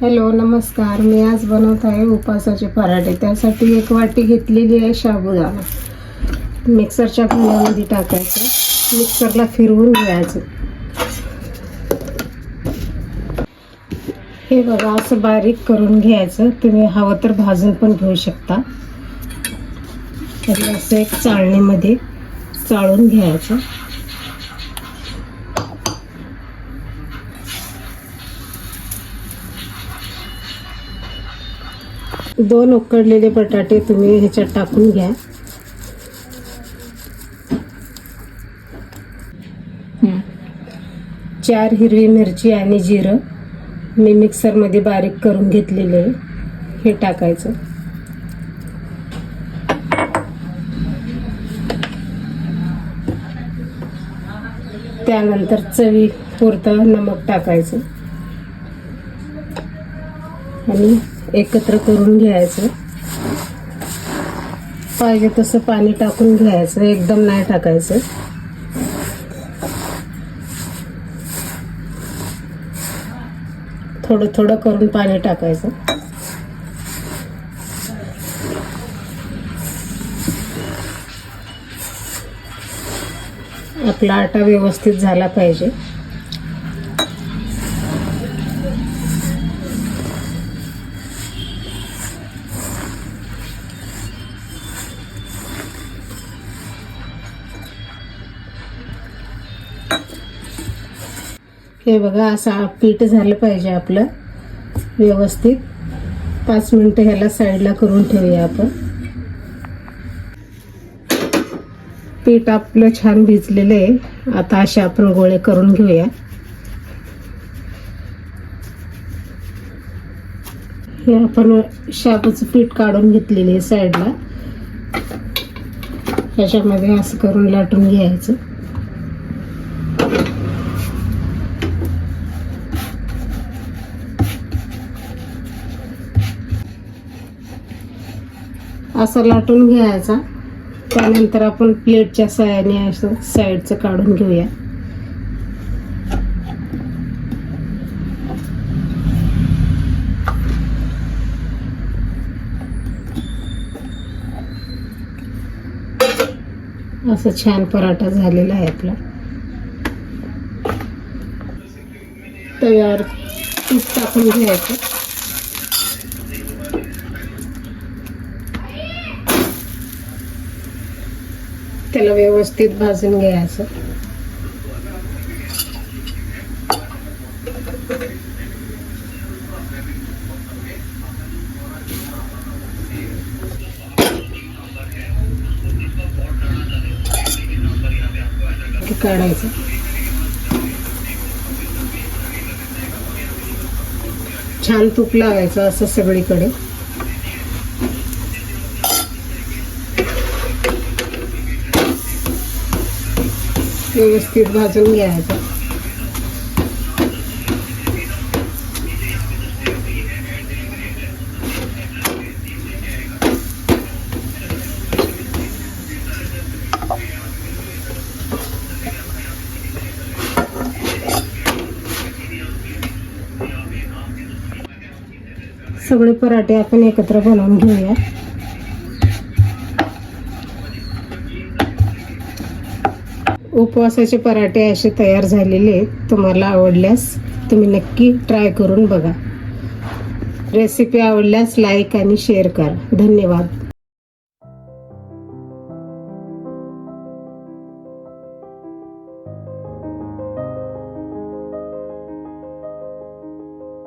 Hello नमस्कार. मी आज बनवत आहे उपासाचे पराठे. त्यासाठी एक वाटी घेतलेली आहे साबुदाणा मिक्सरच्या भांड्यामध्ये टाकायचं. मिक्सरला फिरवून घ्यायचं. हे बघा असं बारीक करून घ्यायचं. तुम्ही हवं तर भाजून पण घेऊ शकता. तर असं एक चाळणीमध्ये चाळून घ्यायचं. दोन उकडलेले बटाटे तुम्ही ह्याच्यात टाकून घ्या. चार हिरवी मिरची आणि जिरं मी मिक्सरमध्ये बारीक करून घेतलेले आहे. हे टाकायचं. त्यानंतर चवी पुरतं नमक टाकायचं. आणि एकत्र करून घ्यायचं. पाहिजे तसं पाणी टाकून घ्यायचं एकदम नाही टाकायचं. थोडं थोडं करून पाणी टाकायचं. आपला आटा व्यवस्थित झाला पाहिजे. हे बघा असं पीठ झालं पाहिजे आपलं व्यवस्थित. पाच मिनटं ह्याला साईडला करून ठेवूया आपण. पीठ आपलं छान भिजलेलं आहे. आता असे आपण गोळे करून घेऊया. हे आपण शाबूचं पीठ काढून घेतलेले आहे साईडला. ह्याच्यामध्ये असं करून लाटून घ्यायचं. असं लाटून घ्यायचा. त्यानंतर आपण प्लेटच्या सहाय्याने असं साईडचं काढून घेऊया. असं छान पराठा झालेला आहे आपला. तव्यावर तूप टाकून घ्यायचं. त्याला व्यवस्थित भाजून घ्यायचं? काढायचं. छान तूप लावायचं असं सगळीकडे. व्यवस्थित भाजून घ्यायचं. सगळे पराठे आपण एकत्र बनवून घेऊया उपवासाचे पराठे असे तयार झालेले आहेत. तुम्हाला आवडल्यास तुम्ही नक्की ट्राय करून बघा. रेसिपी आवडल्यास लाईक आणि शेअर करा. धन्यवाद.